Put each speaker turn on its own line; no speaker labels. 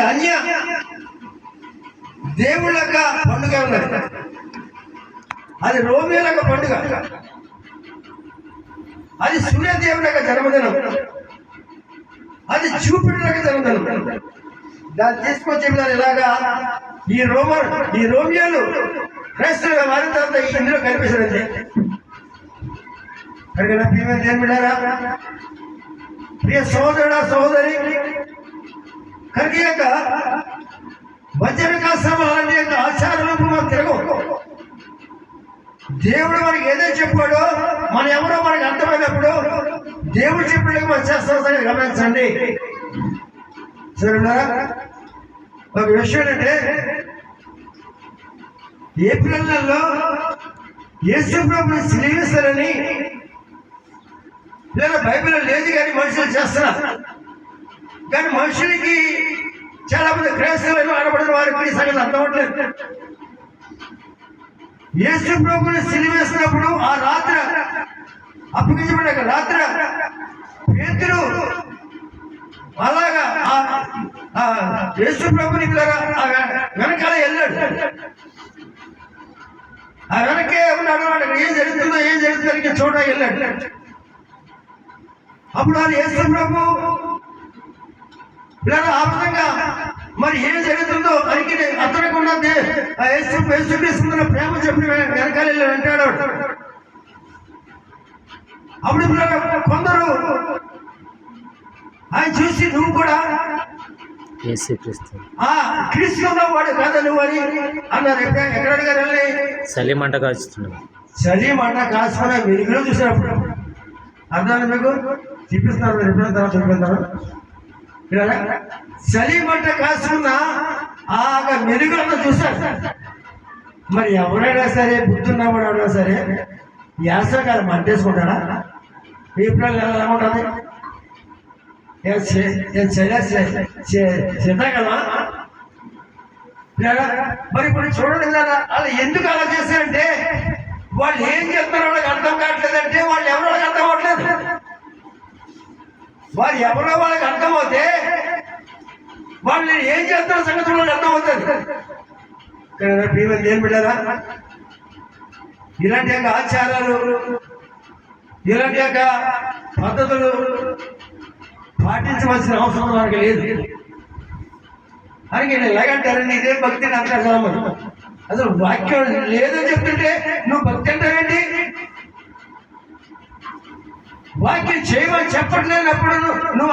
అది అన్య. దేవుళ్ళ పండుగ ఉన్నది. అది రోమియోల పండుగ. అది సూర్యదేవుని యొక్క జన్మదినం. అది జూపిటర్ యొక్క జన్మదినం. దాన్ని తీసుకొచ్చి చెప్తారు ఇలాగా ఈ రోమన్ ఈ రోమియోలు క్రైస్తవులుగా మారిన తర్వాత ఈ ఇందులో కనిపిస్తుంది అడిగిన ప్రియమైన దేవుడారా ప్రియ సోదరుడా సోదరి కనుక ఈ యొక్క వజ్ర వికాసం అలాంటి ఆచారాలకు మనం తిరగవు దేవుడు మనకి ఏదో చెప్పాడో మన ఎవరో మనకి అర్థమైనప్పుడు దేవుడు చెప్పినట్టు మనం చేస్తాం గమనించండి. సరేనా? ఒక విషయం ఏంటంటే ఏప్రిల్ నెలలో యేసు ప్రభుని సిలివేస్తారని లేదా బైబిల్ లేదు కానీ మనుషులు చేస్తున్నారు. కానీ మనుషులకి చాలా మంది క్రైస్తవులు అనబడిన వారికి సంగతి అర్థం అవట్లేదు యేసు ప్రభుని సిలివేసినప్పుడు ఆ రాత్రి అప్పగించబడిన రాత్ర పేతురు అలాగా ఆ- యేసు ప్రభుని వెనకాల వెళ్ళాడు. ఆ వెనకే ఉన్నాడు అక్కడ ఏం జరుగుతుందో ఏం జరుగుతుందో చూడ వెళ్ళాడు. అప్పుడు వాళ్ళు యేసు ప్రభు ఇలా ఆ విధంగా మరి ఏం జరుగుతుందో అనికి అతనికి ఉన్నది ఆ యేసు యేసుక్రీస్తున్న ప్రేమ చెప్పి వెనకాల అంటాడు. అప్పుడు కొందరు ఆయన చూసి నువ్వు కూడా క్రీస్తులో వాడు కాదా నువ్వు అని అన్నారు. ఎక్కడ అడిగారు
చలి మంట కాల్చుతున్నాడు.
చలి మంట కాసుకునే వెలుగులో చూసినప్పుడు అర్థమైంది మీకు? చూపిస్తున్నారు. ఎప్పుడైనా తర్వాత చూపిస్తారు చలి మంట కాసుకున్న ఆ మెరుగులను చూశారు. మరి ఎవరైనా సరే బుద్ధున్నవాడు ఎవరైనా సరే యాసకాలం మంటేసుకుంటాడా? మీ పిల్లలు ఎలా ఉంటుంది ఏం మరి ఇప్పుడు చూడండి కదా వాళ్ళు ఎందుకు అలా చేశారంటే వాళ్ళు ఏం చెప్తారో వాళ్ళకి అర్థం కావట్లేదంటే వాళ్ళు ఎవరో వాళ్ళకి అర్థం అవ్వట్లేదు వారు ఎవరో వాళ్ళకి అర్థమవుతే వాళ్ళు ఏం చేస్తున్న సంగతి అర్థమవుతుంది. అర్థం అవుతుంది కానీ ప్రియమైన ఏం పెట్టారా ఇలాంటి యొక్క ఆచారాలు ఇలాంటి యొక్క పద్ధతులు పాటించవలసిన అవసరం మనకి లేదు. అని నేను ఎలాగంటారండి ఇదే భక్తిని అంటారు అసలు వాక్యం లేదని చెప్తుంటే నువ్వు భక్తి అంటావేంటి? వాక్యం చేయమని చెప్పట్లేనప్పుడు నువ్వు